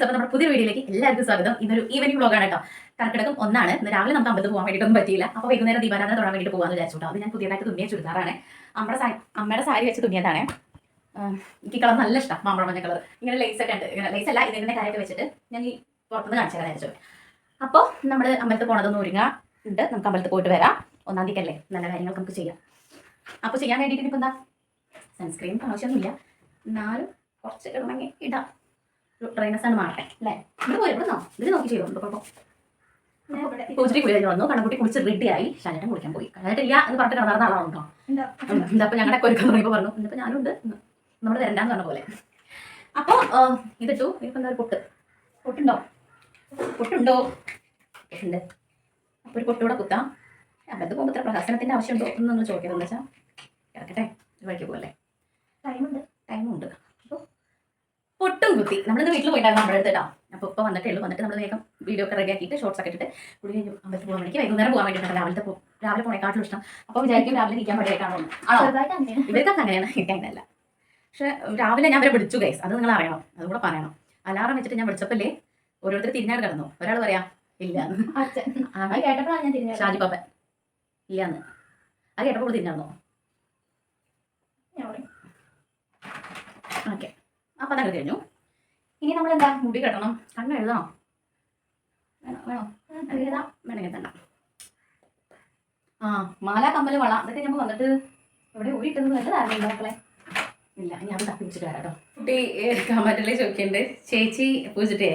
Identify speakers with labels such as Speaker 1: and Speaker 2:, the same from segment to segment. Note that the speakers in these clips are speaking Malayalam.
Speaker 1: ഗൈസ് അപ്പോൾ നമ്മുടെ പുതിയ വീഡിയോയിലേക്ക് എല്ലാവർക്കും സ്വാഗതം. ഇന്നൊരു ഈവനിങ് വ്ളോഗാണ് കേട്ടോ. കർക്കിടകം ഒന്നാണ്. ഇന്ന് രാവിലെ നമുക്ക് അമ്പലത്തിൽ പോകാൻ വേണ്ടിയിട്ടൊന്നും പറ്റിയില്ല. അപ്പോൾ വൈകുന്നേരം ദീപാരാധന തുടങ്ങാൻ വേണ്ടിയിട്ട് പോകാമെന്ന് വിചാരിച്ചു കേട്ടോ. അത് ഞാൻ പുതിയതായിട്ട് തുന്നിയ ചുരിദാറാണ്. അമ്മയുടെ സാരി അമ്മയുടെ സാരി വെച്ച് തുന്നിയതാണ്. എനിക്ക് കളർ നല്ല ഇഷ്ടം മാമ്പഴ മഞ്ഞ കളർ. ഇങ്ങനെ ലൈസ് ഒക്കെ ഉണ്ട്. ഇങ്ങനെ ലൈസ് അല്ല ഇതിന്റെ കാര്യമൊക്കെ വെച്ചിട്ട് ഞാൻ ഈ പുറത്തുനിന്ന് കാണിച്ചു വിചാരിച്ചു. അപ്പോൾ നമ്മൾ അമ്പലത്തിൽ പോണതൊന്ന് ഒരുങ്ങാ. ഉണ്ട് നമുക്ക് അമ്പലത്തിൽ പോയിട്ട് വരാം. ഒന്നാം തീയതി അല്ലേ? നല്ല കാര്യങ്ങൾ നമുക്ക് ചെയ്യാം. അപ്പോൾ ചെയ്യാൻ വേണ്ടിയിട്ട് ഇപ്പം എന്താ? സൺസ്ക്രീൻ ആവശ്യമൊന്നുമില്ല. എന്നാലും കുറച്ച് ഇടണമെങ്കിൽ ഇടാം. ട്രെയിനസ് ആണ് മാറട്ടെ അല്ലേ? ഇവിടെ പോയി ഇവിടെ ഇതിൽ നോക്കി ചെയ്തോണ്ട് കുഴപ്പം? പൂജടി കുളി കഴിഞ്ഞ് വന്നു. കണ്ണക്കുട്ടി കുളിച്ച് റെഡിയായി ശാലേട്ടൻ കുളിക്കാൻ പോയി. കഴിഞ്ഞിട്ടില്ല എന്ന് പറഞ്ഞിട്ട് കിടന്ന ആളാണ് കേട്ടോ എന്താ? അപ്പോൾ ഞങ്ങളുടെ ഒരുക്കം തുടങ്ങിയപ്പോൾ പറഞ്ഞു. ഇന്നിപ്പോൾ ഞാനുണ്ട് നമ്മൾ വരണ്ടാന്ന് പറഞ്ഞ പോലെ. അപ്പോൾ ഇതിട്ടു. ഇനിയിപ്പോൾ എന്താ പൊട്ട്? പൊട്ടുണ്ടോ? പൊട്ടുണ്ടോ? ഉണ്ട് അപ്പോൾ ഒരു പൊട്ടുകൂടെ കുത്താം. അമ്പലത്തിൽ പോകുമ്പോൾ ഇത്ര പ്രഹസനത്തിന്റെ ആവശ്യമുണ്ടോ എന്ന് നിങ്ങൾ ചോദിക്കുന്നത് വെച്ചാൽ കിടക്കട്ടെ ഒരു വഴിക്ക് പോകല്ലേ
Speaker 2: ടൈമുണ്ട്.
Speaker 1: ടൈമുണ്ട്. പൊട്ടും കുത്തി. നമ്മളിന്ന് വീട്ടിൽ പോയിട്ടായിരുന്നു നമ്മുടെ അടുത്ത് കേട്ടോ അപ്പോൾ ഇപ്പോൾ വന്നിട്ടേ ഉള്ളൂ. വന്നിട്ട് നമ്മൾ വേഗം വീഡിയോ ഒക്കെ റെഡി ആക്കിയിട്ട് ഷോർട്സ് ഒക്കെ ഇട്ടിട്ട് കുളി കഴിഞ്ഞു. അമ്പലത്തിൽ പോകാൻ വേണ്ടി വൈകുന്നേരം പോകാൻ വേണ്ടിയിട്ടാണ് രാവിലത്തെ പോകും രാവിലെ പോണേക്കാട്ടിലും ഇഷ്ടം. അപ്പോൾ വിചാരിക്കും രാവിലെ ഇരിക്കാൻ വേണ്ടിയിട്ടാണോ ആണോ? ഇവർക്കൊക്കെ അങ്ങനെയാണ്. എനിക്ക് അല്ല പക്ഷെ രാവിലെ ഞാൻ അവരെ വിളിച്ചു ഗൈസ് അത് നിങ്ങൾ അറിയണം. അതുകൂടെ പറയണം. അലാറം വെച്ചിട്ട് ഞാൻ വിളിച്ചപ്പോഴേ ഓരോരുത്തർ തിരിഞ്ഞാട് കിടന്നു. ഒരാൾ പറയാ ഇല്ല
Speaker 2: അച്ഛൻ. അത് കേട്ടപ്പോഴാണ് ഞാൻ തിരിഞ്ഞത്
Speaker 1: ഷാജി പാപ്പൻ ഇല്ലാന്ന്. അത് കേട്ടപ്പോൾ
Speaker 2: പറയും.
Speaker 1: ഓക്കെ. അപ്പം അതങ്ങനെ കഴിഞ്ഞു. ഇനി നമ്മൾ എന്താ? മുടി കെട്ടണം. കണ്ണ് എഴുതണോ. വേണോ? വേണോ? എഴുതാം. വേണമെങ്കിൽ തന്നെ ആ മാല കമ്മൽ വള. അതൊക്കെ നമ്മൾ വന്നിട്ട് ഇവിടെ ഊരിട്ടത് നല്ലതായിരുന്നു മക്കളെ. ഇല്ല ഇനി അത് തപ്പി വെച്ചിട്ട് വരാം കേട്ടോ കുട്ടി കമന്റിൽ ചോദിക്കുന്നുണ്ട്. ചേച്ചി പൂജിട്ടേ.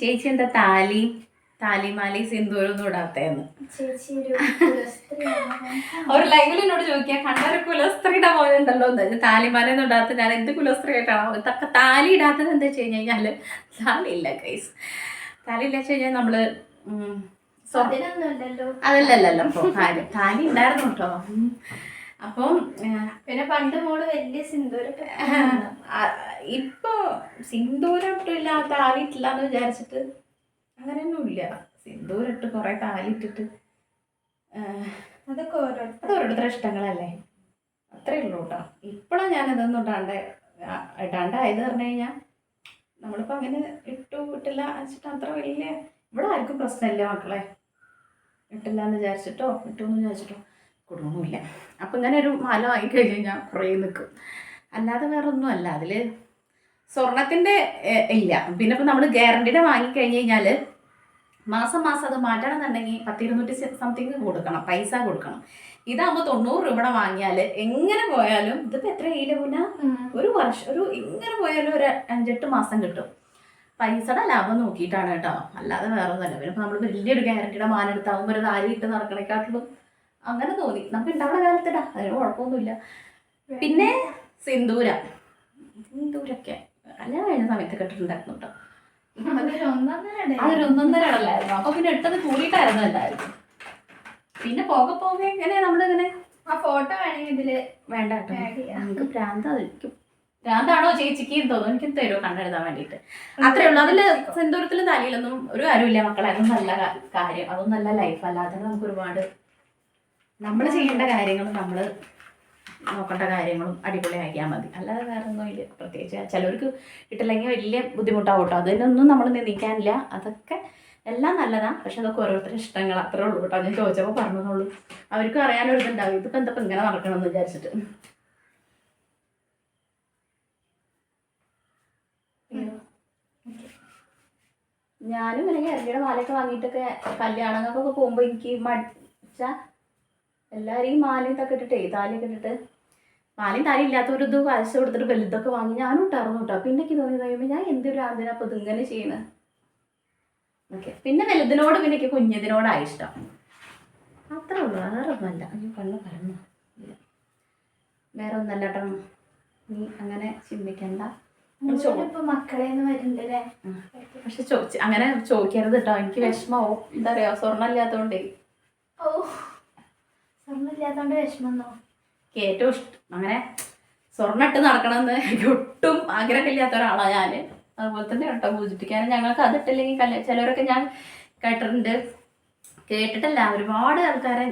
Speaker 1: ചേച്ചി എന്താ താലി? താലിമാലി സിന്ദൂരൊന്നും ഇടാത്തേന്ന്.
Speaker 2: ചേച്ചി ഒരു
Speaker 1: ലൈവിൽ എന്നോട് ചോദിക്കുക കണ്ടൊരു കുലസ്ത്രീയുടെ പോലെ ഉണ്ടല്ലോ എന്ന്. താലിമാലൊന്നും ഇടാത്ത ഞാൻ എന്ത് കുലസ്ത്രീ ആയിട്ടാണോ തക്ക താലി ഇടാത്തത് എന്താ വെച്ച് കഴിഞ്ഞ് കഴിഞ്ഞാൽ താലി ഇല്ല കൈസ് താലി ഇല്ല വെച്ച് കഴിഞ്ഞാൽ
Speaker 2: നമ്മൾ
Speaker 1: അതല്ലല്ലോ താലി ഉണ്ടായിരുന്നു കേട്ടോ. അപ്പം
Speaker 2: പിന്നെ പണ്ട് മോൾ വലിയ സിന്ദൂരം
Speaker 1: ഇപ്പൊ ഇപ്പൊ സിന്ദൂരമിട്ടില്ല താലി ഇട്ടില്ല എന്ന് വിചാരിച്ചിട്ട് അങ്ങനെയൊന്നും ഇല്ല സിന്ദൂരിട്ട് കുറെ താലിട്ടിട്ട്.
Speaker 2: അതൊക്കെ ഓരോരുത്തർ
Speaker 1: ഓരോരുത്തരുടെ ഇഷ്ടങ്ങളല്ലേ? അത്രേ ഉള്ളൂ കേട്ടോ. ഇപ്പോഴാണ് ഞാൻ ഇതൊന്നും ഇടാണ്ട് ഇടാണ്ടായത് പറഞ്ഞു കഴിഞ്ഞാൽ നമ്മളിപ്പോൾ അങ്ങനെ ഇട്ടു ഇട്ടില്ല വെച്ചിട്ട് അത്ര വലിയ ഇവിടെ ആർക്കും പ്രശ്നമില്ല മക്കളെ. ഇട്ടില്ല എന്ന് വിചാരിച്ചിട്ടോ ഇട്ടു എന്ന് വിചാരിച്ചിട്ടോ കുടുംബമില്ല അപ്പം ഇങ്ങനെ ഒരു മാല വാങ്ങിക്കഴിഞ്ഞ് കഴിഞ്ഞാൽ കുറേ നിൽക്കും അല്ലാതെ വേറെ ഒന്നും അല്ല അതിൽ സ്വർണത്തിന്റെ ഇല്ല. പിന്നെ ഇപ്പം നമ്മൾ ഗ്യാരണ്ടീടെ വാങ്ങിക്കഴിഞ്ഞ് കഴിഞ്ഞാൽ മാസം മാസം അത് മാറ്റണം എന്നുണ്ടെങ്കിൽ പത്തിരുന്നൂറ്റി സംതിങ് കൊടുക്കണം പൈസ കൊടുക്കണം. ഇതാകുമ്പോൾ തൊണ്ണൂറ് രൂപയുടെ വാങ്ങിയാൽ എങ്ങനെ പോയാലും ഇതിപ്പോൾ എത്ര കയ്യില മുന്ന ഒരു വർഷം ഒരു ഇങ്ങനെ പോയാലും ഒരു അഞ്ചെട്ട് മാസം കിട്ടും. പൈസയുടെ ലാഭം നോക്കിയിട്ടാണ് കേട്ടോ. അല്ലാതെ വേറെ ഒന്നുമല്ല പിന്നെ നമ്മൾ വലിയൊരു ഗ്യാരണ്ടിയുടെ മാല എടുത്താകുമ്പോൾ ഒരു താലി ഇട്ട് നടക്കണേക്കാട്ടിലും അങ്ങനെ തോന്നി. നമുക്ക് ഉണ്ടാവുന്ന കാലത്തിടാ. അതിന് കുഴപ്പമൊന്നുമില്ല. പിന്നെ സിന്ദൂര. സിന്ദൂരൊക്കെ. കല്യാണം കഴിഞ്ഞ സമയത്ത് കെട്ടിട്ടുണ്ടായിരുന്നു കേട്ടോ.
Speaker 2: അതൊരു ഒന്നൊന്നര
Speaker 1: അപ്പൊ പിന്നെ ഇട്ടത് കൂടിയിട്ടായിരുന്നു പിന്നെ പോകെ പോകെ എങ്ങനെ നമ്മളിങ്ങനെ
Speaker 2: ആ ഫോട്ടോ വേണമെങ്കിൽ ഇതിൽ
Speaker 1: വേണ്ട. നമുക്ക് ഭ്രാന്തായിരിക്കും ഭ്രാന്താണോ ചേച്ചിക്ക് തോന്നുന്നു. എനിക്ക് തരുമോ കണ്ടെഴുതാൻ വേണ്ടിയിട്ട്. അത്രേ ഉള്ളൂ. അതിൽ സെന്തൂരത്തിൽ തലയിലൊന്നും ഒരു കാര്യമില്ല മക്കളെ. അതൊന്നും നല്ല കാര്യം. അതൊന്നും നല്ല ലൈഫ് അല്ലാതെ നമുക്ക് ഒരുപാട് നമ്മൾ ചെയ്യേണ്ട കാര്യങ്ങൾ നമ്മൾ നോക്കേണ്ട കാര്യങ്ങളും അടിപൊളിയാക്കിയാൽ മതി. അല്ലാതെ വേറെ ഒന്നും ഇല്ല. പ്രത്യേകിച്ച് ചിലവർക്ക് കിട്ടില്ലെങ്കിൽ വലിയ ബുദ്ധിമുട്ടാവും കേട്ടോ അതിനൊന്നും നമ്മൾ നിന്ദിക്കാനില്ല. അതൊക്കെ എല്ലാം നല്ലതാണ് പക്ഷെ അതൊക്കെ ഓരോരുത്തരുടെ ഇഷ്ടങ്ങൾ അത്രേ ഉള്ളൂ കേട്ടോ ഞാൻ ചോദിച്ചപ്പോൾ പറഞ്ഞതുള്ളൂ അവർക്കും അറിയാനൊരു ഇതുണ്ടാവും. ഇതിപ്പോൾ എന്താ ഇങ്ങനെ ഇങ്ങനെ നടക്കണമെന്ന് വിചാരിച്ചിട്ട്. ഞാനും ഇങ്ങനെ ഇറങ്ങിയുടെ മാലയൊക്കെ വാങ്ങിയിട്ടൊക്കെ കല്യാണങ്ങൾക്കൊക്കെ പോകുമ്പോൾ എനിക്ക് മടിച്ച എല്ലാവരും ഈ മാലയും ഇതൊക്കെ ഇട്ടിട്ടേ താലിയൊക്കെ ഇട്ടിട്ട്. മാലയും താലി ഇല്ലാത്തവരും ഇത് കാശ് കൊടുത്തിട്ട് വലുതൊക്കെ വാങ്ങി ഞാനും ഇട്ടായിരുന്നു കേട്ടോ. പിന്നെ എനിക്ക് തോന്നി കഴിയുമ്പോൾ ഞാൻ എന്തൊരു ആദ്യം അപ്പോൾ ഇതിങ്ങനെ ചെയ്യണത് ഓക്കെ. പിന്നെ വലുതിനോട് പിന്നെ എനിക്ക് കുഞ്ഞതിനോടായി ഇഷ്ടം. അത്ര ഉള്ളൂ. വേറെ ഒന്നുമല്ല. അയ്യോ കണ്ണ് പറഞ്ഞു വേറെ ഒന്നല്ല കേട്ടോ. നീ അങ്ങനെ ചിന്തിക്കണ്ട. പക്ഷെ ചോ അങ്ങനെ ചോദിക്കരുത് കേട്ടോ. എനിക്ക് വിഷമാവും. എന്താ പറയാ സ്വർണം ഇല്ലാത്തോണ്ടേ
Speaker 2: ഓ. സ്വർണില്ലാത്തോണ്ട് വിഷമന്നോ
Speaker 1: എനിക്ക് ഏറ്റവും ഇഷ്ടം. അങ്ങനെ സ്വർണം ഇട്ട് നടക്കണമെന്ന് എനിക്ക് ഒട്ടും ആഗ്രഹമില്ലാത്ത ഒരാളാണ് ഞാൻ അതുപോലെ തന്നെ കേട്ടോ പൂജിപ്പിക്കാനും ഞങ്ങൾക്ക് അതിട്ടില്ലെങ്കിൽ കല്യാ ചിലവരൊക്കെ ഞാൻ കേട്ടിട്ടുണ്ട്. കേട്ടിട്ടല്ല ഒരുപാട് ആൾക്കാരെ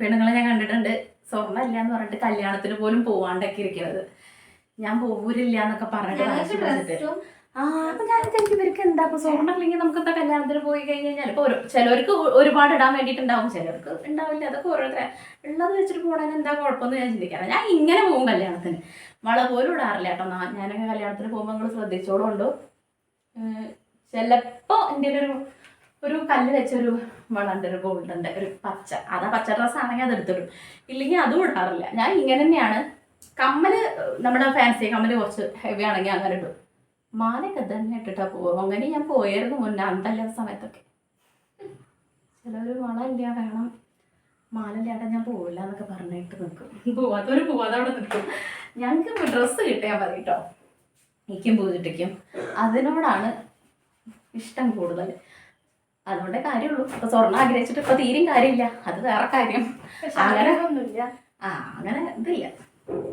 Speaker 1: പെണ്ണുങ്ങളെ ഞാൻ കണ്ടിട്ടുണ്ട്. സ്വർണം ഇല്ല എന്ന് പറഞ്ഞിട്ട് കല്യാണത്തിന് പോലും പോവാണ്ടൊക്കെ ഇരിക്കുന്നത്. ഞാൻ പോകൂരില്ല എന്നൊക്കെ പറഞ്ഞിട്ട് ആ അപ്പൊ ഞാൻ ഇവർക്ക് എന്താ? ഇപ്പൊ സ്വർണം ഇല്ലെങ്കിൽ നമുക്ക് എന്താ കല്യാണത്തിന് പോയി കഴിഞ്ഞ് കഴിഞ്ഞാൽ ഇപ്പൊ ചിലവർക്ക് ഒരുപാട് ഇടാൻ വേണ്ടിയിട്ടുണ്ടാവും. ചിലർക്ക് ഉണ്ടാവില്ല. അതൊക്കെ ഓരോരുത്തരെ. ഉള്ളത് വെച്ചിട്ട് പോണതിന് എന്താ കുഴപ്പമെന്ന് ഞാൻ ചിന്തിക്കാറ് ഞാൻ ഇങ്ങനെ പോകും കല്യാണത്തിന്. വള പോലും ഇടാറില്ല കേട്ടോ. ഞാനൊക്കെ കല്യാണത്തിന് പോകുമ്പോൾ നിങ്ങൾ ശ്രദ്ധിച്ചോളുണ്ടോ ചിലപ്പോൾ എന്റെ ഒരു ഒരു കല്ല് വെച്ചൊരു വളണ്ട് ഒരു ഗോൾഡന്റെ ഒരു പച്ച. അതാ പച്ച ഡ്രസ്സ് ആണെങ്കിൽ അത് എടുത്തിടും. ഇല്ലെങ്കിൽ അതും ഇടാറില്ല. ഞാൻ ഇങ്ങനെ തന്നെയാണ്. കമ്മൽ നമ്മുടെ ഫാൻസി കമ്മൽ കുറച്ച് ഹെവി ആണെങ്കിൽ അങ്ങനെ ഇടും. മാലയൊക്കെ തന്നെ ഇട്ടിട്ടാ പോവുക. അങ്ങനെ ഞാൻ പോയായിരുന്നു മുന്നേ അന്തല്ലാത്ത സമയത്തൊക്കെ. ചിലവർ മാള ഇല്ല വേണം. മാല ഇല്ലാതെ ഞാൻ പോവില്ല എന്നൊക്കെ പറഞ്ഞിട്ട് നിൽക്കും പോവാത്തവര് പോവാതെ അവിടെ നിൽക്കും ഞങ്ങൾക്ക് ഡ്രസ്സ് കിട്ടിയാൽ മതി കേട്ടോ എനിക്കും പൂജിട്ടിക്കും അതിനോടാണ് ഇഷ്ടം കൂടുതൽ. അതുകൊണ്ടേ കാര്യമുള്ളൂ. ഇപ്പൊ സ്വർണം ആഗ്രഹിച്ചിട്ട് ഇപ്പൊ തീരും കാര്യമില്ല. അത് വേറെ കാര്യം. അങ്ങനെ
Speaker 2: ഒന്നുമില്ല
Speaker 1: ആ അങ്ങനെ ഇതില്ല.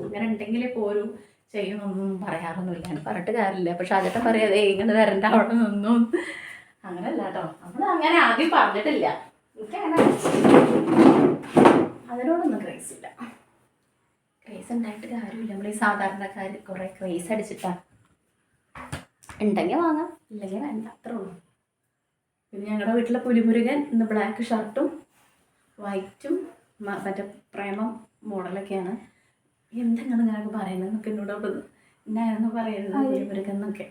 Speaker 1: അങ്ങനെ ഉണ്ടെങ്കിലേ പോരും. ചെയ്യുന്നൊന്നും പറയാറൊന്നുമില്ല. എനിക്ക് പറഞ്ഞിട്ട് കാര്യമില്ല. പക്ഷെ അതൊക്കെ പറയാതെ ഇങ്ങനെ വരണ്ട അവിടെ നിന്നും. അങ്ങനല്ല കേട്ടോ നമ്മൾ അങ്ങനെ ആദ്യം പറഞ്ഞിട്ടില്ല. എനിക്കങ്ങനെ അതിനോടൊന്നും ക്രേസ് ഇല്ല. ക്രേസ് ഉണ്ടായിട്ട് കാര്യമില്ല. നമ്മൾ ഈ സാധാരണക്കാർ കുറെ ക്രേസ് അടിച്ചിട്ടാ. ഉണ്ടെങ്കിൽ വാങ്ങാം ഇല്ലെങ്കിൽ വേണ്ട അത്രേ ഉള്ളൂ. പിന്നെ ഞങ്ങളുടെ വീട്ടിലെ പുലിമുരുകൻ ഇന്ന് ബ്ലാക്ക് ഷർട്ടും വൈറ്റും മറ്റേ പ്രേമം മോഡലൊക്കെയാണ് എന്തെങ്കിലും നിനക്ക് പറയുന്നത് എന്നൊക്കെ എന്നോട് അവിടെ എന്നായിരുന്നു പറയുന്നത് പുലിമുരുകൻ എന്നൊക്കെ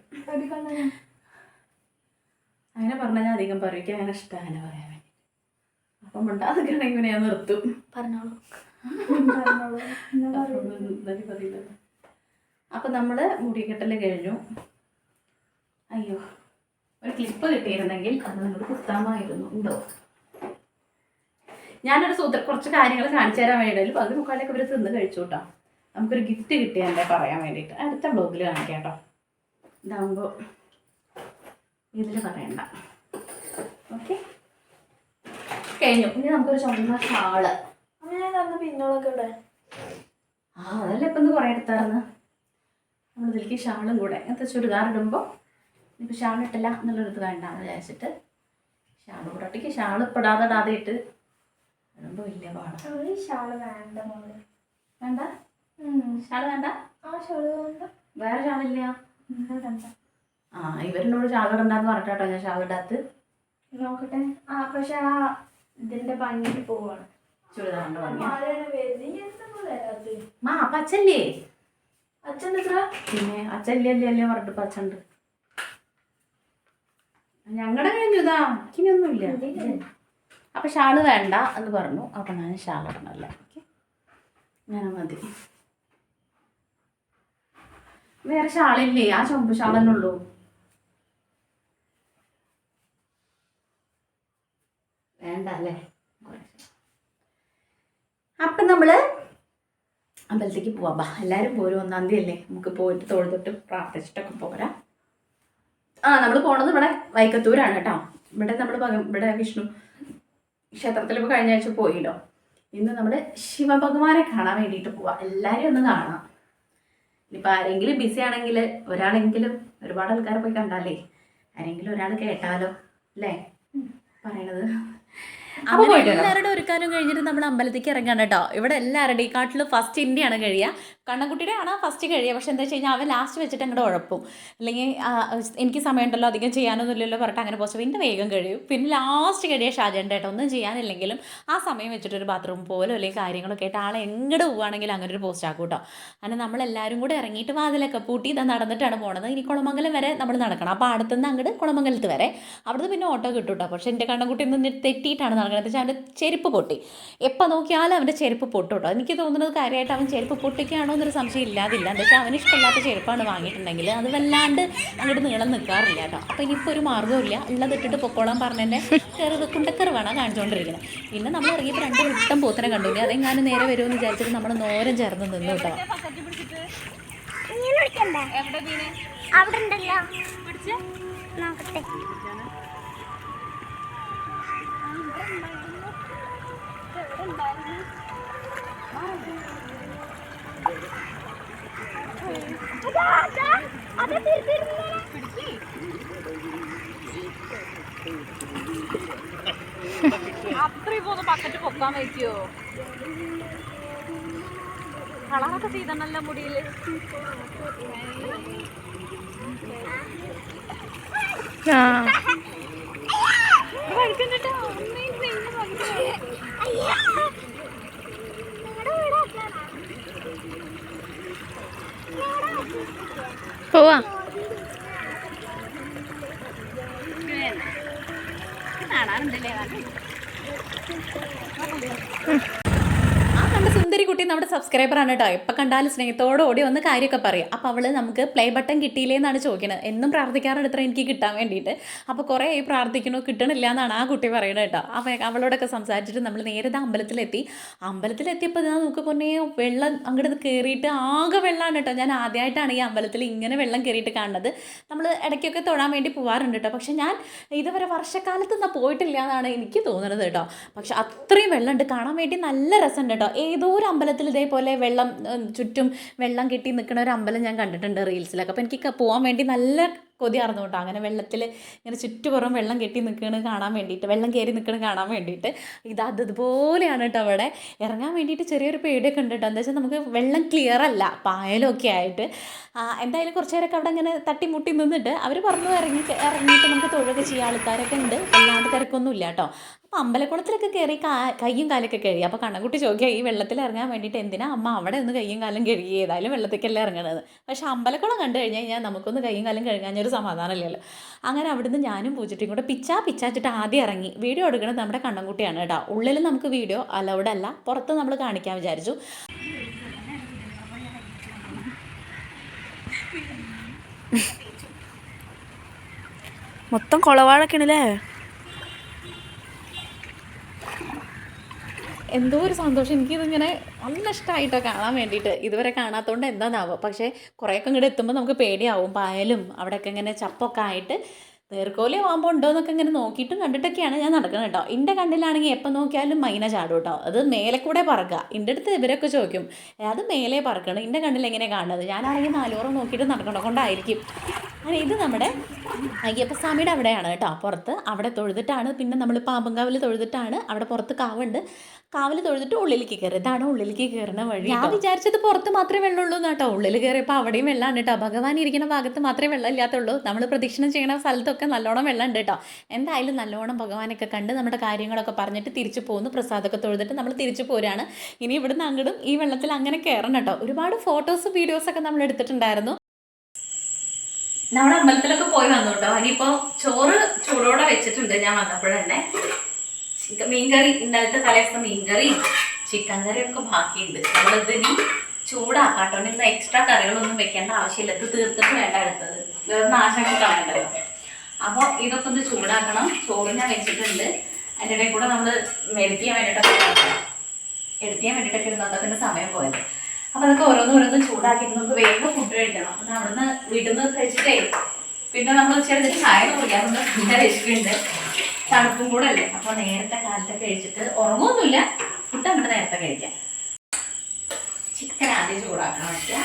Speaker 1: അങ്ങനെ പറഞ്ഞാൽ ഞാൻ അധികം പറയും. എനിക്ക് അങ്ങനെ ഇഷ്ടം അങ്ങനെ പറയാൻ വേണ്ടി അപ്പം ഉണ്ടാകുകയാണെങ്കിൽ പിന്നെ ഞാൻ നിർത്തും. പറഞ്ഞോളൂ. അപ്പൊ നമ്മൾ മുടികെട്ടൽ കഴിഞ്ഞു. അയ്യോ. ഒരു ക്ലിപ്പ് കിട്ടിയിരുന്നെങ്കിൽ അത് നിങ്ങൾ കുത്താമായിരുന്നു ഉണ്ടോ ഞാനൊരു സൂത്ര കുറച്ച് കാര്യങ്ങൾ കാണിച്ചു തരാൻ വേണ്ടി പകുതി മുക്കാലൊക്കെ ഇവർ തിന്ന് കഴിച്ചു കേട്ടോ. നമുക്കൊരു ഗിഫ്റ്റ് കിട്ടിയതിന്റെ പറയാൻ വേണ്ടിയിട്ട്. അടുത്ത ബ്ലോഗിൽ കാണിക്കാം കേട്ടോ. ഇതാകുമ്പോൾ ഇതിൽ പറയണ്ട. ഓക്കെ കഴിഞ്ഞു. ഇനി നമുക്കൊരു ചുമന്ന ഷാൾ.
Speaker 2: അങ്ങനെ തന്നെ പിന്നോളൊക്കെ ഇവിടെ
Speaker 1: ആ അതല്ല ഇപ്പം കുറെ എടുത്തായിരുന്നു നമ്മൾ ഇതിലേക്ക് ഷാളും കൂടെ. അങ്ങനത്തെ ചുരിദാർ ഇടുമ്പോൾ ഇനിയിപ്പോൾ ഷാൾ ഇട്ടില്ല എന്നുള്ളൊരു ഇത് വേണ്ടാന്ന് വിചാരിച്ചിട്ട് ഷാൾ കൂടെ ഒട്ടിക്ക് ഷാൾ ഇപ്പിടാതെ ഇടാതെ ഇട്ട് ഇടുമ്പോൾ വലിയ പാടാണ്
Speaker 2: വേണ്ട
Speaker 1: വേണ്ട ഷാൾ വേണ്ട?
Speaker 2: ആ ഷാൾ വേണ്ട?
Speaker 1: വേറെ ഷാളില്ല? ആ ഇവരെന്നോട് ഷാൾ ഇടണ്ടെന്ന് പറഞ്ഞിട്ടോ ഞാൻ ഷാൾ ഇടാത്ത്
Speaker 2: നോക്കട്ടെ. ആ പക്ഷെ ആ ഇതിന്റെ ഭംഗി പോവാണ്.
Speaker 1: അച്ഛല്ലേ ഭംഗി.
Speaker 2: അച്ഛൻ
Speaker 1: പിന്നെ അച്ഛല്ലേ അല്ലേ പറഞ്ഞിട്ട് അച്ഛണ്ട് ഞങ്ങളുടെ കഴിഞ്ഞു ഇതാ എനിക്കിനൊന്നുമില്ല അപ്പൊ ഷാൾ വേണ്ട എന്ന് പറഞ്ഞു. അപ്പൊ ഞാൻ ഷാൾ ഇടണല്ല? ഓക്കെ. ഞാൻ മതി. വേറെ ഷാളില്ലേ ആ ചുമപ്പ് തന്നെ ഉള്ളൂ. വേണ്ട അല്ലേ അപ്പൊ നമ്മൾ അമ്പലത്തേക്ക് പോവാം. ബാ എല്ലാവരും പോരും ഒന്നാം തീയതി അല്ലേ? നമുക്ക് പോയിട്ട് തൊഴുതിട്ട് പ്രാർത്ഥിച്ചിട്ടൊക്കെ പോരാം. ആ നമ്മൾ പോണത് ഇവിടെ വൈക്കത്തൂരാണ് കേട്ടോ. ഇവിടെ നമ്മൾ ഇവിടെ വിഷ്ണു ക്ഷേത്രത്തിൽ കഴിഞ്ഞ ആഴ്ച പോയില്ലോ. ഇന്ന് നമ്മൾ ശിവഭഗവാനെ കാണാൻ വേണ്ടിയിട്ട് പോവാം. എല്ലാവരും ഒന്ന് കാണാം. ഇനിയിപ്പോൾ ആരെങ്കിലും ബിസി ആണെങ്കിൽ ഒരാളെങ്കിലും ഒരുപാട് ആൾക്കാരെ പോയി കണ്ടാലേ ആരെങ്കിലും ഒരാൾ കേട്ടാലോ അല്ലേ? പറയണത്. അപ്പോൾ
Speaker 3: എല്ലാവരുടെ ഒരുക്കാനും കഴിഞ്ഞിട്ട് നമ്മൾ അമ്പലത്തേക്ക് ഇറങ്ങാണ് കേട്ടോ. ഇവിടെ എല്ലാവരുടെയും കാട്ടിൽ ഫസ്റ്റ് ഇന്ത്യയാണ് കഴിയുക. കണ്ണൻകുട്ടിയുടെ ആണ് ഫസ്റ്റ് കഴിയുക. പക്ഷെ എന്താ വെച്ച് കഴിഞ്ഞാൽ അവൻ ലാസ്റ്റ് വെച്ചിട്ട് അങ്ങോട്ട് ഉഴപ്പും. അല്ലെങ്കിൽ എനിക്ക് സമയമുണ്ടല്ലോ അധികം ചെയ്യാനൊന്നും ഇല്ലല്ലോ പറഞ്ഞിട്ട് അങ്ങനെ പോസ്റ്റ്. പിന്നെ വേഗം കഴിയും. പിന്നെ ലാസ്റ്റ് കഴിയുക ഷാജന്റെ ഒന്നും ചെയ്യാനില്ലെങ്കിലും ആ സമയം വെച്ചിട്ടൊരു ബാത്റൂം പോലും അല്ലെങ്കിൽ കാര്യങ്ങളൊക്കെ ആയിട്ട് ആളെ എങ്ങോട്ട് പോവുകയാണെങ്കിൽ അങ്ങനെ ഒരു പോസ്റ്റ് ആക്കും കേട്ടോ. അങ്ങനെ നമ്മളെല്ലാവരും കൂടെ ഇറങ്ങിയിട്ട് വാതിലൊക്കെ പൂട്ടി ഇതാ നടന്നിട്ടാണ് പോണത്. ഇനി കുളമംഗലം വരെ നമ്മൾ നടക്കണം. അപ്പോൾ അടുത്തുനിന്ന് അങ്ങോട്ട് കുളമംഗലത്ത് വരെ. അവിടുന്ന് പിന്നെ ഓട്ടോ കിട്ടും കേട്ടോ. പക്ഷേ എന്റെ കണ്ണൻകുട്ടി ഒന്ന് തെറ്റിയിട്ടാണ് നടക്കുന്നത് വെച്ചാൽ അവന്റെ ചെരുപ്പ് പൊട്ടി. എപ്പോൾ നോക്കിയാലും അവന്റെ ചെരുപ്പ് പൊട്ടും കേട്ടോ. എനിക്ക് തോന്നുന്നത് കാര്യമായിട്ട് അവൻ ചെരുപ്പ് പൊട്ടിക്കുകയാണോ എന്നൊരു സംശയം ഇല്ലാതില്ല. എന്താ വെച്ചാൽ അവന് ഇഷ്ടമില്ലാത്ത ചെരുപ്പാണ് വാങ്ങിയിട്ടുണ്ടെങ്കിൽ അത് വല്ലാണ്ട് അങ്ങോട്ട് നീളം നിൽക്കാറില്ല കേട്ടോ. അപ്പോൾ ഇനിയിപ്പോൾ ഒരു മാർഗമില്ല ഉള്ളത് ഇട്ടിട്ട് പൊക്കോളാൻ പറഞ്ഞതിന്റെ കയറി കുണ്ടക്കറിവാണ് കാണിച്ചുകൊണ്ടിരിക്കുന്നത് പിന്നെ നമ്മൾ ഇറങ്ങിയപ്പോൾ രണ്ട് മുട്ടം പോത്തിനെ കണ്ടു അതെങ്ങാനും നേരെ വരുമെന്ന് വിചാരിച്ചിട്ട് നമ്മൾ നോരം ചേർന്ന് നിന്നു കേട്ടോ.
Speaker 4: അവിടെ ഉണ്ടല്ലോ നോക്കട്ടെ.
Speaker 3: അത്രയും പോകുന്ന ബക്കറ്റ് പൊക്കാൻ പറ്റുമോ കളറൊക്കെ ചെയ്തണല്ലോ മുടിയിൽ
Speaker 4: പോവാ
Speaker 3: ആ കണ്ട സുന്ദരി കുട്ടി നമ്മുടെ സബ്സ്ക്രൈബറാണ് കേട്ടോ എപ്പോൾ കണ്ടാലും സ്നേഹത്തോടെ ഓടി വന്ന് കാര്യമൊക്കെ പറയും. അപ്പോൾ അവൾ നമുക്ക് പ്ലേ ബട്ടൺ കിട്ടിയില്ലേ എന്നാണ് ചോദിക്കുന്നത് എന്നും പ്രാർത്ഥിക്കാറുണ്ട് ഇത്ര എനിക്ക് കിട്ടാൻ വേണ്ടിയിട്ട്. അപ്പോൾ കുറേ പ്രാർത്ഥിക്കണോ കിട്ടണില്ല എന്നാണ് ആ കുട്ടി പറയുന്നത് കേട്ടോ. അപ്പോൾ അവളോടൊക്കെ സംസാരിച്ചിട്ട് നമ്മൾ നേരത്തെ അമ്പലത്തിലെത്തി. അമ്പലത്തിലെത്തിയപ്പോൾ ഞാൻ നോക്കി പൊന്നേ വെള്ളം അങ്ങോട്ട് കയറിയിട്ട് ആകെ വെള്ളമാണ് കേട്ടോ ഞാൻ ആദ്യമായിട്ടാണ് ഈ അമ്പലത്തിൽ ഇങ്ങനെ വെള്ളം കയറിയിട്ട് കാണുന്നത്. നമ്മൾ ഇടയ്ക്കൊക്കെ തൊഴാൻ വേണ്ടി പോകാറുണ്ട് കേട്ടോ പക്ഷെ ഞാൻ ഇതുവരെ വർഷക്കാലത്ത് നിന്നാ പോയിട്ടില്ല എന്നാണ് എനിക്ക് തോന്നുന്നത് കേട്ടോ പക്ഷെ അത്രയും വെള്ളമുണ്ട്. കാണാൻ വേണ്ടി നല്ല രസമുണ്ട് കേട്ടോ ഏതോ ഒരു അമ്പലത്തിൽ ഇതേപോലെ വെള്ളം ചുറ്റും വെള്ളം കെട്ടി നിൽക്കുന്ന ഒരു അമ്പലം ഞാൻ കണ്ടിട്ടുണ്ട് റീൽസിലൊക്കെ. അപ്പോൾ എനിക്ക് പോകാൻ വേണ്ടി നല്ല കൊതി കേട്ടോ. അങ്ങനെ വെള്ളത്തിൽ ഇങ്ങനെ ചുറ്റുപുറം വെള്ളം കെട്ടി നിൽക്കുന്നത് കാണാൻ വേണ്ടിയിട്ട് വെള്ളം കയറി നിൽക്കുന്നത് കാണാൻ വേണ്ടിയിട്ട് ഇത് അത് ഇതുപോലെയാണ് കേട്ടോ അവിടെ. ഇറങ്ങാൻ വേണ്ടിയിട്ട് ചെറിയൊരു പേടിയൊക്കെ ഉണ്ട് കേട്ടോ. എന്താ വെച്ചാൽ നമുക്ക് വെള്ളം ക്ലിയർ അല്ല പായലൊക്കെ ആയിട്ട്. എന്തായാലും കുറച്ച് നേരമൊക്കെ അവിടെ ഇങ്ങനെ തട്ടിമുട്ടി നിന്നിട്ട് അവർ പറഞ്ഞു ഇറങ്ങി ഇറങ്ങിയിട്ട് നമുക്ക് തൊഴിലൊക്കെ ചെയ്യാൻ ആൾക്കാരൊക്കെ ഉണ്ട്. അല്ലാണ്ട് തിരക്കൊന്നുമില്ല കേട്ടോ. അപ്പോൾ അമ്പലക്കുളത്തിലൊക്കെ കയറി കാ കയ്യും കാലൊക്കെ കഴുകി. അപ്പോൾ കണ്ണൻകുട്ടി ചോദിക്കുക ഈ വെള്ളത്തിൽ ഇറങ്ങാൻ വേണ്ടിയിട്ട് എന്തിനാ അമ്മ അവിടെ ഒന്ന് കയ്യും കാലം കഴുകി? ഏതായാലും വെള്ളത്തേക്കല്ലേ ഇറങ്ങണത്. പക്ഷേ അമ്പലക്കുളം കണ്ടു കഴിഞ്ഞാൽ കഴിഞ്ഞാൽ നമുക്കൊന്ന് കയ്യും കാലം കഴുകാഞ്ഞൊരു സമാധാനമില്ലല്ലോ. അങ്ങനെ അവിടുന്ന് ഞാനും പൂച്ചിട്ടും കൂടെ പിച്ചാ പിച്ചാച്ചിട്ട് ആദ്യം ഇറങ്ങി. വീഡിയോ എടുക്കുന്നത് നമ്മുടെ കണ്ണൻകുട്ടിയാണ് കേട്ടോ. ഉള്ളിൽ നമുക്ക് വീഡിയോ അലൗഡ് അല്ല പുറത്ത് നമ്മൾ കാണിക്കാൻ വിചാരിച്ചു.
Speaker 5: മൊത്തം കുളവാഴൊക്കെയാണല്ലേ?
Speaker 3: എന്തോ ഒരു സന്തോഷം. എനിക്കിതിങ്ങനെ നല്ല ഇഷ്ടമായിട്ടോ കാണാൻ വേണ്ടിയിട്ട്. ഇതുവരെ കാണാത്തതുകൊണ്ട് എന്താണാവുക പക്ഷേ കുറേയൊക്കെ ഇങ്ങോട്ട് എത്തുമ്പോൾ നമുക്ക് പേടിയാവും. പായലും അവിടെയൊക്കെ ഇങ്ങനെ ചപ്പൊക്കെ ആയിട്ട് നേർക്കോലി ആകുമ്പോൾ ഉണ്ടോ എന്നൊക്കെ ഇങ്ങനെ നോക്കിയിട്ടും കണ്ടിട്ടൊക്കെയാണ് ഞാൻ നടക്കുന്നത് കേട്ടോ. എന്റെ കണ്ണിലാണെങ്കിൽ എപ്പോൾ നോക്കിയാലും മൈന ചാടും കേട്ടോ. അത് മേലെ കൂടെ പറക്കുക എന്റെ അടുത്ത് ഇവരൊക്കെ ചോദിക്കും അത് മേലെ പറക്കണം എന്റെ കണ്ണിൽ എങ്ങനെയാണ് കാണുന്നത് ഞാനാണെങ്കിൽ നാലോറും നോക്കിയിട്ട് നടക്കണ കൊണ്ടായിരിക്കും. അങ്ങനെ ഇത് നമ്മുടെ അയ്യപ്പസ്വാമിയുടെ അവിടെയാണ് കേട്ടോ പുറത്ത്. അവിടെ തൊഴുതിട്ടാണ് പിന്നെ നമ്മൾ പാമ്പങ്കാവിൽ തൊഴുതിട്ടാണ് അവിടെ പുറത്ത് കാവുണ്ട്. കാവിൽ തൊഴുതിട്ട് ഉള്ളിലേക്ക് കയറി ഇതാണ് ഉള്ളിലേക്ക് കയറുന്ന വഴി ഞാൻ വിചാരിച്ചത് പുറത്ത് മാത്രമേ വെള്ളമുള്ളൂ കേട്ടോ. ഉള്ളിൽ കയറിയപ്പോൾ അവിടെയും വെള്ളമാണ് കേട്ടോ. ഭഗവാൻ ഇരിക്കുന്ന ഭാഗത്ത് മാത്രമേ വെള്ളം ഇല്ലാത്തുള്ളൂ നമ്മൾ പ്രദക്ഷിണം ചെയ്യുന്ന സ്ഥലത്തൊക്കെ നല്ലോണം വെള്ളമുണ്ട് കേട്ടോ. എന്തായാലും നല്ലോണം ഭഗവാനൊക്കെ കണ്ട് നമ്മുടെ കാര്യങ്ങളൊക്കെ പറഞ്ഞിട്ട് തിരിച്ചു പോകുന്നു പ്രസാദമൊക്കെ തൊഴുതിട്ട് നമ്മൾ തിരിച്ചു പോരാണ് ഇനി ഇവിടുന്ന് അങ്ങോട്ടും ഈ വെള്ളത്തിൽ അങ്ങനെ കയറണം കേട്ടോ. ഒരുപാട് ഫോട്ടോസ് വീഡിയോസൊക്കെ നമ്മൾ എടുത്തിട്ടുണ്ടായിരുന്നു.
Speaker 1: നമ്മുടെ അമ്പലത്തിലൊക്കെ പോയി വന്നു കേട്ടോ ഇനിയിപ്പോ ചോറ് ചൂടോടെ വെച്ചിട്ടുണ്ട്. ഞാൻ വന്നപ്പോഴന്നെ ചിക്കൻ മീൻകറി ഇന്നലത്തെ തലേദിവസം മീൻകറി ചിക്കൻ കറി ഒക്കെ ബാക്കിയുണ്ട്. നമ്മളിത് ഇനി ചൂടാക്കാട്ടോ. ഇന്ന് എക്സ്ട്രാ കറികളൊന്നും വെക്കേണ്ട ആവശ്യമില്ല. ഇത് തീർത്തിട്ട് വേണ്ട എടുത്തത് വേറെ നാശങ്ങൾ കാണണ്ടല്ലോ അപ്പോൾ ഇതൊക്കെ ഒന്ന് ചൂടാക്കണം. ചോറ് ഞാൻ വെച്ചിട്ടുണ്ട്. അതിന്റെ ഇടയിൽ കൂടെ നമ്മൾ മെരുത്തിയാൻ വേണ്ടിട്ടൊക്കെ വേണ്ടിയിട്ടൊക്കെ വേണ്ടിട്ടൊക്കെ ചെയ്യാൻ വേണ്ടിയിട്ടൊക്കെ ഇരുന്നു അതൊക്കെ സമയം പോയത് അപ്പൊ അതൊക്കെ ഓരോന്ന് ഓരോന്ന് ചൂടാക്കിയിട്ട് നമുക്ക് വേഗം ഫുഡ് കഴിക്കണം. അപ്പൊ അവിടുന്ന് വീട്ടിൽ നിന്ന് കഴിച്ചിട്ടേ പിന്നെ നമ്മൾ ചെറിയ ചായ കുടിക്കാൻ പിന്നെ രക്ഷിക്കുന്നുണ്ട് തണുപ്പും കൂടെ അല്ലേ? അപ്പൊ നേരത്തെ കാലത്തെ കഴിച്ചിട്ട് ഉറങ്ങൊന്നുമില്ല ഫുഡ് അങ്ങോട്ട് നേരത്തെ കഴിക്കാം. ചിക്കൻ ആദ്യം ചൂടാക്കണം വെച്ചാൽ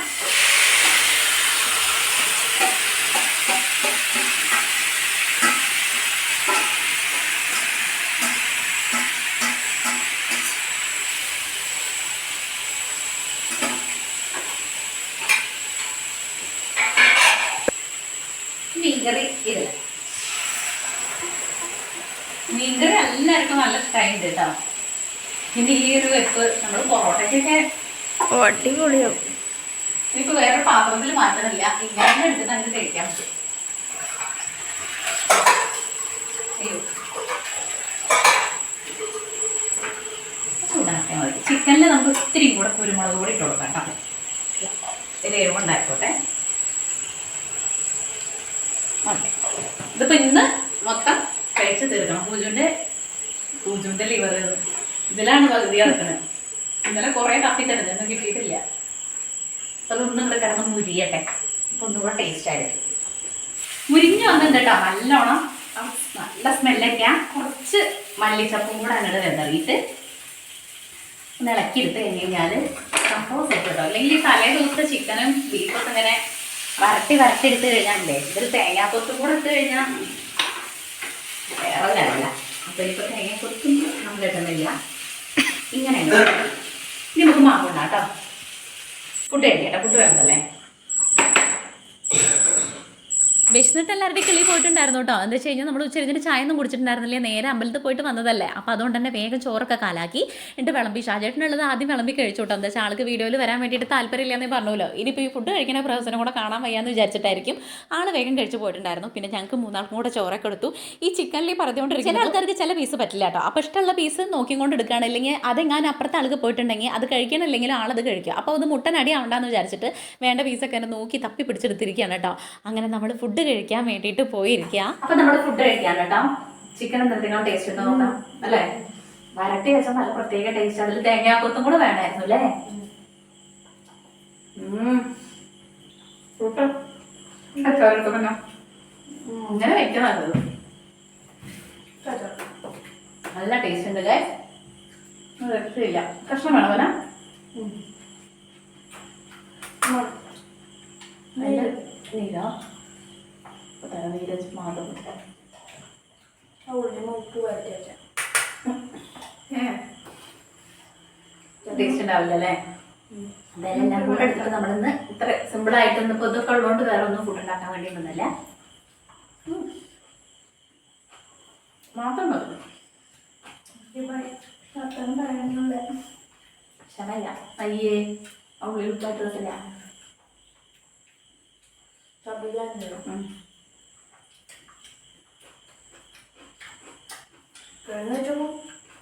Speaker 1: മീൻകറി ഇതില്ല മീൻകറി എല്ലാവർക്കും നല്ല ഇഷ്ടമായിട്ടുണ്ട് കേട്ടോ പിന്നെ ഈ ഒരു വെപ്പ് നമ്മൾ പൊറോട്ടയ്ക്കൊക്കെ
Speaker 5: അടിപൊളിയാവും
Speaker 1: ഇനിയിപ്പോ വേറെ പാത്രത്തിൽ മാറ്റമില്ല ഇങ്ങനെ എടുത്ത് നമുക്ക് കഴിക്കാൻ പറ്റും അയ്യോ മതി. ചിക്കനിൽ നമുക്ക് ഒത്തിരി കൂടെ കുരുമുളക് കൂടി ഇട്ട് കൊടുക്കാം കേട്ടോ. ഒരു എരിവുണ്ടായിക്കോട്ടെ. ഓക്കെ. ഇതിപ്പോ ഇന്ന് മൊത്തം കഴിച്ച് തീർക്കണം. പൂജുന്റെ പൂജുന്റെ ലിവർ ഇതിലാണ് പകുതി കിടക്കുന്നത് ഇന്നലെ കുറെ തപ്പി തരുന്നൊന്നും കിട്ടിയിട്ടില്ല. അപ്പൊ അതൊന്നും ഇവിടെ കിടന്ന് മുരിയട്ടെ. അപ്പൊ ഒന്നുകൂടെ ടേസ്റ്റ് ആയിരിക്കും. മുരിഞ്ഞ് വന്നിട്ടുണ്ട് കേട്ടോ നല്ലോണം. നല്ല സ്മെല്ലൊക്കെ കുറച്ച് മല്ലിച്ചപ്പും കൂടെ അങ്ങോട്ട് വെന്തറിയിട്ട് ഒന്ന് ഇളക്കിയെടുത്ത് കഴിഞ്ഞ് കഴിഞ്ഞാൽ സംഭവം സെറ്റ് അല്ലെങ്കിൽ ഈ തലേ ദിവസത്തെ ചിക്കനും ബീഫൊക്കെ ഇങ്ങനെ വരട്ടി വരട്ടി എടുത്ത് കഴിഞ്ഞാലേ ഇതൊരു തേങ്ങാപ്പൊത്തും കൂടെ ഇട്ട് കഴിഞ്ഞാൽ വേറെ കാര്യമില്ല അപ്പൊ ഇനിയിപ്പോ തേങ്ങാപ്പൊത്തും നമ്മൾ ഇടുന്നില്ല. ഇങ്ങനെ ഇനി നമുക്ക് മാവുണ്ട കേട്ടോ ഫുഡ് കഴിക്കട്ടെ ഫുഡ് വേണ്ടല്ലേ?
Speaker 3: വിശന്നിട്ട് എല്ലാവരുടെയും കിളി പോയിട്ടുണ്ടായിരുന്നു കേട്ടോ. എന്താ വെച്ച് കഴിഞ്ഞാൽ നമ്മൾ ഉച്ചരിഞ്ഞിട്ട് ചായ ഒന്നും കുടിച്ചിട്ടുണ്ടായിരുന്നില്ല? നേരെ അമ്പലത്തിൽ പോയിട്ട് വന്നതല്ലേ. അപ്പോൾ അതുകൊണ്ട് തന്നെ വേഗം ചോറൊക്കെ കാലാക്കി എന്നിട്ട് വിളമ്പി. ഷാജേട്ടനുള്ളത് ആദ്യം വിളമ്പി കഴിച്ചു എന്താ വെച്ചാൽ ആൾക്ക് വീഡിയോയിൽ വരാൻ വേണ്ടിയിട്ട് താല്പര്യമില്ലെന്നേ പറഞ്ഞല്ലോ. ഇനിയിപ്പോൾ ഈ ഫുഡ് കഴിക്കുന്ന പ്രഹസനം കൂടെ കാണാൻ വയ്യാന്ന് വിചാരിച്ചിട്ടായിരിക്കും ആൾ വേഗം കഴിച്ചു പോയിട്ടുണ്ടായിരുന്നു. പിന്നെ ഞങ്ങൾക്ക് മൂന്നാൾക്കും കൂടെ ചോറൊക്കെ എടുത്തു ഈ ചിക്കനിൽ പറഞ്ഞുകൊണ്ടിരിക്കുന്ന ആൾക്കാർക്ക് ചില പീസ് പറ്റില്ല കേട്ടോ. അപ്പോൾ ഇഷ്ടമുള്ള പീസ് നോക്കിക്കൊണ്ട് എടുക്കുകയാണ്. അല്ലെങ്കിൽ ഞാൻ അപ്പുറത്തെ ആൾക്ക് പോയിട്ടുണ്ടെങ്കിൽ അത് കഴിക്കണില്ലെങ്കിലും ആളത് കഴിക്കും. അപ്പോൾ അത് മുട്ടനടി ആവണ്ടെന്ന് വിചാരിച്ചിട്ട് വേണ്ട പീസൊക്കെ എന്നെ നോക്കി തപ്പി പിടിച്ചെടുത്തിരിക്കുകയാണ് കേട്ടോ. അങ്ങനെ നമ്മൾ ഫുഡ് കഴിക്കാൻ വേണ്ടിട്ട് പോയിരിക്കുക
Speaker 1: അപ്പൊ നമ്മുടെ ഫുഡ് കഴിക്കാൻ കേട്ടോ ചിക്കൻ എന്തെങ്കിലും ടേസ്റ്റ് ഉണ്ടോ നോക്കാം അല്ലേ? വരട്ടി വെച്ചാൽ നല്ല പ്രത്യേക ടേസ്റ്റ് അതിൽ തേങ്ങാക്കൊത്തും കൂടെ വേണമായിരുന്നു അല്ലേ ഇങ്ങനെ വെക്കണത് നല്ല ടേസ്റ്റ് ഉണ്ട് അല്ലേ രക്ഷയില്ല. കഷ്ണം വേണോ പോലെ നല്ല നീരോ നീരജ് മാത്രം ടേസ്റ്റ് ഉണ്ടാവില്ല അല്ലേ എന്തായാലും എല്ലാം കൂടെ എടുത്തിട്ട് നമ്മളിന്ന് ഇത്ര സിമ്പിൾ ആയിട്ട് ഇന്ന് ഇപ്പൊ ഇതൊക്കെ ഉള്ളതുകൊണ്ട് വേറെ ഒന്നും ഫുഡ് ഉണ്ടാക്കാൻ വേണ്ടി നിന്നില്ല ഉം. മാത്രം മതി. ക്ഷമയില്ല. അയ്യേ ഉള്ളിൽ ഉൾപ്പായിട്ടില്ല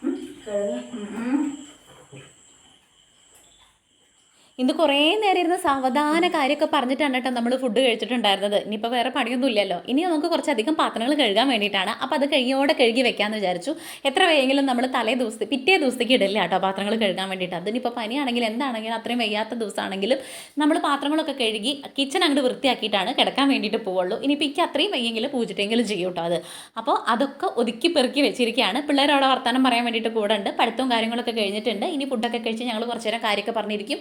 Speaker 1: ഉം. ഉം. ഉം.
Speaker 3: ഇന്ന് കുറേ നേരം ഇരുന്ന് സാവധാന കാര്യമൊക്കെ പറഞ്ഞിട്ടാണ് കേട്ടോ നമ്മൾ ഫുഡ് കഴിച്ചിട്ടുണ്ടായിരുന്നത്. ഇനിയിപ്പോൾ വേറെ പണിയൊന്നും ഇല്ലല്ലോ ഇനി നമുക്ക് കുറച്ചധികം പാത്രങ്ങൾ കഴുകാൻ വേണ്ടിയിട്ടാണ്. അപ്പോൾ അത് കഴുകിയോടെ കഴുകി വെക്കാമെന്ന് വിചാരിച്ചു. എത്ര വേഗമെങ്കിലും നമ്മൾ തലേ ദിവസത്തെ പിറ്റേ ദിവസത്തേക്ക് ഇടില്ല കേട്ടോ പാത്രങ്ങൾ കഴുകാൻ വേണ്ടിയിട്ട്. അതിനിപ്പോൾ പനിയാണെങ്കിലും എന്താണെങ്കിലും അത്രയും വയ്യാത്ത ദിവസമാണെങ്കിലും നമ്മൾ പാത്രങ്ങളൊക്കെ കഴുകി കിച്ചൺ അങ്ങോട്ട് വൃത്തിയാക്കിയിട്ടാണ് കിടക്കാൻ വേണ്ടിയിട്ട് പോവുള്ളൂ. ഇനിയിപ്പോൾ എനിക്ക് അത്രയും വയ്യെങ്കിലും പൂജിട്ടെങ്കിലും ചെയ്യും കേട്ടോ അത്. അപ്പോൾ അതൊക്കെ ഒതുക്കി പെറുക്കി വെച്ചിരിക്കുകയാണ്. പിള്ളേരവിടെ വർത്തമാനം പറയാൻ വേണ്ടിയിട്ട് കൂടെ ഉണ്ട്. പഠിത്തവും കാര്യങ്ങളൊക്കെ കഴിഞ്ഞിട്ടുണ്ട്. ഇനി ഫുഡൊക്കെ കഴിച്ച് ഞങ്ങൾ കുറച്ച് നേരം കാര്യമൊക്കെ പറഞ്ഞിരിക്കും.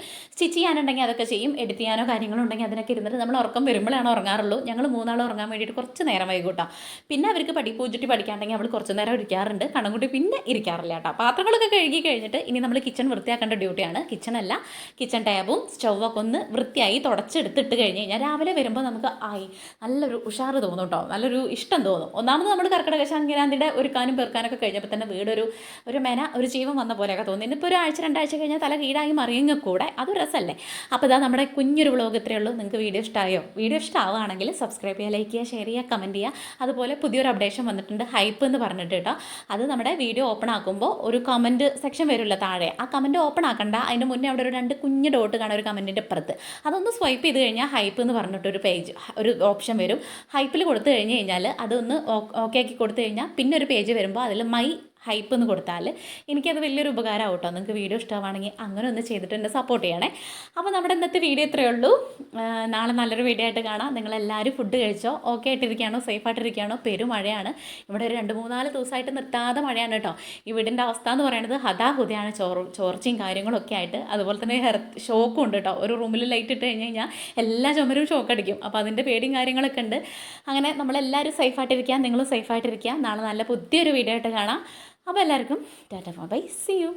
Speaker 3: ചെയ്യാനുണ്ടെങ്കിൽ അതൊക്കെ ചെയ്യും. എഡിറ്റ് ചെയ്യാനോ കാര്യങ്ങളോ ഉണ്ടെങ്കിൽ അതിനൊക്കെ ഇരുന്നിട്ട് നമ്മൾ ഉറക്കം വരുമ്പോഴാണ് ഉറങ്ങാറുള്ളൂ. ഞങ്ങൾ മൂന്നാളും ഉറങ്ങാൻ വേണ്ടിയിട്ട് കുറച്ച് നേരം വൈകൂട്ടാം. പിന്നെ അവർക്ക് പഠി പൂജിട്ടി പഠിക്കാണ്ടെങ്കിൽ അവൾ കുറച്ച് നേരം ഇരിക്കാറുണ്ട്. കണ്ണുകുട്ടി പിന്നെ ഇരിക്കാറില്ല കേട്ടോ. പാത്രങ്ങളൊക്കെ കഴുകി കഴിഞ്ഞിട്ട് ഇനി നമ്മൾ കിച്ചൺ വൃത്തിയാക്കേണ്ട ഡ്യൂട്ടിയാണ് കിച്ചൺ അല്ല കിച്ചൺ ടാബും സ്റ്റൗവൊക്കെ ഒന്ന് വൃത്തിയായി തുടച്ചെടുത്തിട്ട് കഴിഞ്ഞ് കഴിഞ്ഞാൽ രാവിലെ വരുമ്പോൾ നമുക്ക് ആയി നല്ലൊരു ഉഷാർ തോന്നും കേട്ടോ. നല്ലൊരു ഇഷ്ടം തോന്നും. ഒന്നാമത് നമ്മൾ കർക്കിടക സംക്രാന്തിയുടെ ഒരുക്കാനും പെറുക്കാനൊക്കെ കഴിഞ്ഞപ്പോൾ തന്നെ വീടൊരു ഒരു മെന ഒരു ജീവൻ വന്ന പോലെയൊക്കെ തോന്നി. ഇന്നിപ്പോൾ ഒരാഴ്ച രണ്ടാഴ്ച കഴിഞ്ഞാൽ തല കീഴായി മറിയെങ്കിൽ കൂടെ. അതൊരു അല്ലേ? അപ്പോൾ ഇതാ നമ്മുടെ കുഞ്ഞൊരു വ്ളോഗ് ഇത്രയേ ഉള്ളൂ. നിങ്ങൾക്ക് വീഡിയോ ഇഷ്ടമായോ വീഡിയോ ഇഷ്ടമാവുകയാണെങ്കിൽ സബ്സ്ക്രൈബ് ചെയ്യുക ലൈക്ക് ചെയ്യുക ഷെയർ ചെയ്യുക കമന്റ് ചെയ്യുക. അതുപോലെ പുതിയൊരു അപ്ഡേഷൻ വന്നിട്ടുണ്ട് ഹൈപ്പ് എന്ന് പറഞ്ഞിട്ട് കേട്ടോ. അത് നമ്മുടെ വീഡിയോ ഓപ്പൺ ആക്കുമ്പോൾ ഒരു കമന്റ് സെക്ഷൻ വരുമല്ലോ താഴെ. ആ കമന്റ് ഓപ്പൺ ആക്കണ്ട. അതിന്റെ മുന്നേ അവിടെ ഒരു രണ്ട് കുഞ്ഞ് ഡോട്ട് കാണാൻ ഒരു കമന്റിന്റെ അപ്പുറത്ത്. അതൊന്ന് സ്വൈപ്പ് ചെയ്ത് കഴിഞ്ഞാൽ ഹൈപ്പ് എന്ന് പറഞ്ഞിട്ടൊരു പേജ് ഒരു ഓപ്ഷൻ വരും. ഹൈപ്പിൽ കൊടുത്തു കഴിഞ്ഞ് കഴിഞ്ഞാൽ അതൊന്ന് ഓക്കെ ആക്കി കൊടുത്തു കഴിഞ്ഞാൽ പിന്നെ ഒരു പേജ് വരുമ്പോൾ അതിൽ മൈ ഹൈപ്പ് എന്ന് കൊടുത്താൽ എനിക്കത് വലിയൊരു ഉപകാരമാവും കേട്ടോ നിങ്ങൾക്ക് വീഡിയോ ഇഷ്ടമാണെങ്കിൽ അങ്ങനെ ഒന്ന് ചെയ്തിട്ട് എന്നെ സപ്പോർട്ട് ചെയ്യണേ. അപ്പോൾ നമ്മുടെ ഇന്നത്തെ വീഡിയോ ഇത്രയേ ഉള്ളൂ. നാളെ നല്ലൊരു വീഡിയോ ആയിട്ട് കാണാം. നിങ്ങളെല്ലാവരും ഫുഡ് കഴിച്ചോ? ഓക്കെ ആയിട്ടിരിക്കുകയാണോ? സേഫ് ആയിട്ടിരിക്കുകയാണോ? പെരുമഴയാണ് ഇവിടെ ഒരു രണ്ട് മൂന്നാൽ ദിവസമായിട്ട് നിർത്താതെ മഴയാണ് കേട്ടോ. ഈ വീടിന്റെ അവസ്ഥ എന്ന് പറയുന്നത് ഹതാഹുതയാണ് ചോറ് ചോർച്ചയും കാര്യങ്ങളൊക്കെ ആയിട്ട്. അതുപോലെ തന്നെ ഹെർ ഷോക്കും ഉണ്ട് കേട്ടോ. ഒരു റൂമിൽ ലൈറ്റ് ഇട്ട് കഴിഞ്ഞ് കഴിഞ്ഞാൽ എല്ലാ ചുമരും ഷോക്ക് അടിക്കും. അപ്പോൾ അതിന്റെ പേടിയും കാര്യങ്ങളൊക്കെ ഉണ്ട്. അങ്ങനെ നമ്മളെല്ലാവരും സേഫായിട്ടിരിക്കുക നിങ്ങളും സേഫ് സേഫായിട്ടിരിക്കുക നാളെ നല്ല പുതിയൊരു വീഡിയോ ആയിട്ട് കാണാം. അപ്പോൾ എല്ലാവർക്കും ടാറ്റ ബൈ സി യു